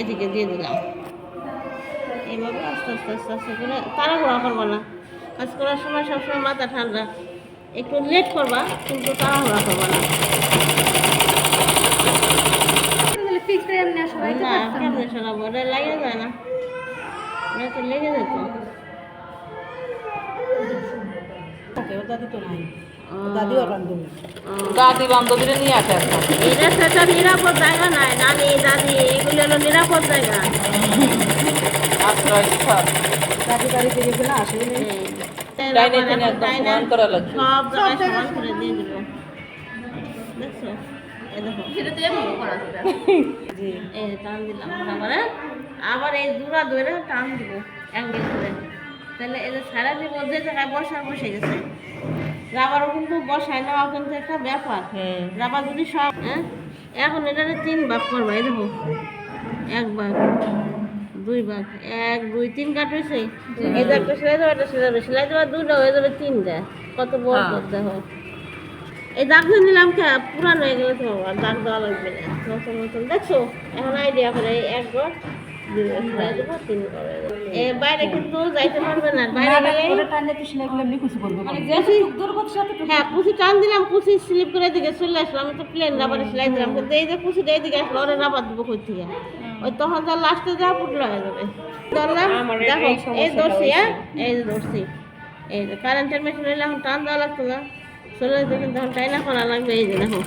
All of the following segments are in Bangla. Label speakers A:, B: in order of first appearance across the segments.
A: এদিকে দিয়ে দিলাম। এইভাবে আস্তে আস্তে আস্তে আস্তে করে তাড়াহুড়া করব না। কাজ করার সময় সবসময় মাথা ঠান্ডা। একটু লেট করবা কিন্তু তাড়াহুড়া করব না।
B: ফিক্স করে এমনি সবাই তো
A: না
B: পারতাম না।
A: কেমনে শোনাবো ওটা লেগে যায় না। ওটা তো লেগে যেত।
C: তো নাই।
A: ও,
C: দাদিও বান্ধবী
D: দাদি বান্ধবীরা নিয়ে আসে
A: এটা সেটা নিরাপদ জায়গা নাই নানি দাদি এগুলো হলো নিরাপদ জায়গা।
D: আশ্রয় স্থল।
C: দাদি বাড়ি থেকে গেলে আসে
A: এই,
D: ডাইনে একদম সমান করা লাগবে।
A: সব জায়গায় সমান করে দিয়ে দেখছ? টান দিলাম। আবার আবার এই জোড়া ধরে টান দিব অ্যাঙ্গেল করে। তাহলে এই যে সারা দিব যে জায়গায় বসার বসে গেছে রাবারও কিন্তু বসায় নেওয়া কিন্তু একটা ব্যাপার। রাবার যদি সব হ্যাঁ? এখন এটারে তিন ভাগ করবা এই দেখো। এক ভাগ দুই ভাগ এক দুই তিন কাট হয়েছে যে একটা সেলাই দেবো একটা সেলাই দেবো সেলাই দেওয়া দুইটা হয়ে যাবে তিনটা। কত বড়
D: হ্যাঁ।
A: করতে হয়। এই দাগ দিয়ে নিলাম কে পুরান হয়ে গেলে তো আর দাগ দেওয়া লাগবে না। নতুন নতুন। দেখছ? এখন আইডিয়া করে এই বাইরে কিন্তু যাইতে পারবে না বাইরে টান দিলাম কুচি স্লিপ করে দিকে চলে আসলাম আমি তো প্লেন রাবারে সেলাই দিলাম কিন্তু এই যে কুচিটা এইদিকে আসলো দিব কই থেকে ওই তখন যা লাস্টে যা পুটলো দেখো এই ধরছি হ্যাঁ এই যে ধরছি এই যে কারেন্টের মেশিন হইলে এখন টান দেওয়া লাগতো না চলে যেতে কিন্তু এখন টাইনা করা লাগবে এই যে দেখো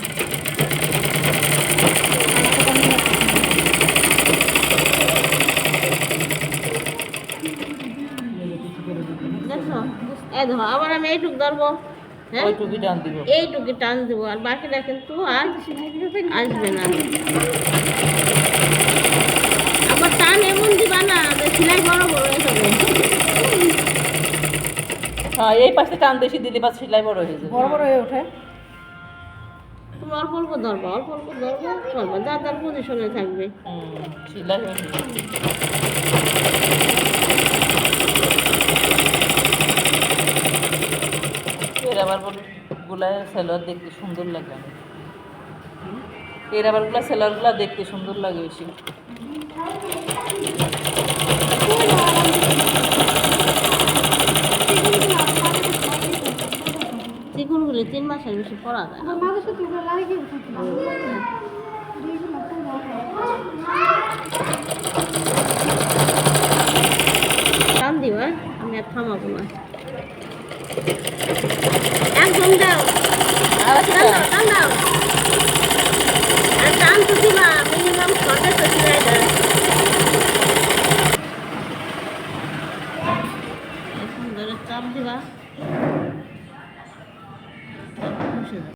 A: দেখছ এই দেখো আবার আমি এইটুক ধরবো। হ্যাঁ?
D: ওইটুকুই টান দিব।
A: এইটুকু টান দেবো আর বাকিটা কিন্তু আর আসবে না। আবার টান এমন দিবা না যে সেলাই বড় বড় হয়ে যাবে।
D: হ্যাঁ এই পাশে টান বেশি দিলে বা সেলাই বড় হয়ে যাবে।
C: বড় বড় হয়ে ওঠে।
A: তুমি অল্প অল্প ধরবা অল্প অল্প ধরবা করবা যা তার পজিশনে থাকবে।
D: সেলাই হয়ে যাবে এর আবারগুলা সেলোয়ার দেখতে সুন্দর লাগে। এর আবারগুলা সেলোয়ারগুলা দেখতে সুন্দর লাগে বেশি।
A: চিকুনগুলি তিন মাসের বেশি পড়া যায় না
B: আমাদের সাথে ওগুলো লাগে থাকে
A: টান দিবা আমি আর থামাবো না একদম দাও
D: আর
A: টান দাও টান দাও আর টান তো দিবা মিনিমাম ছটা তো সেলাই দেয় এখন ধরে চাপ দিবা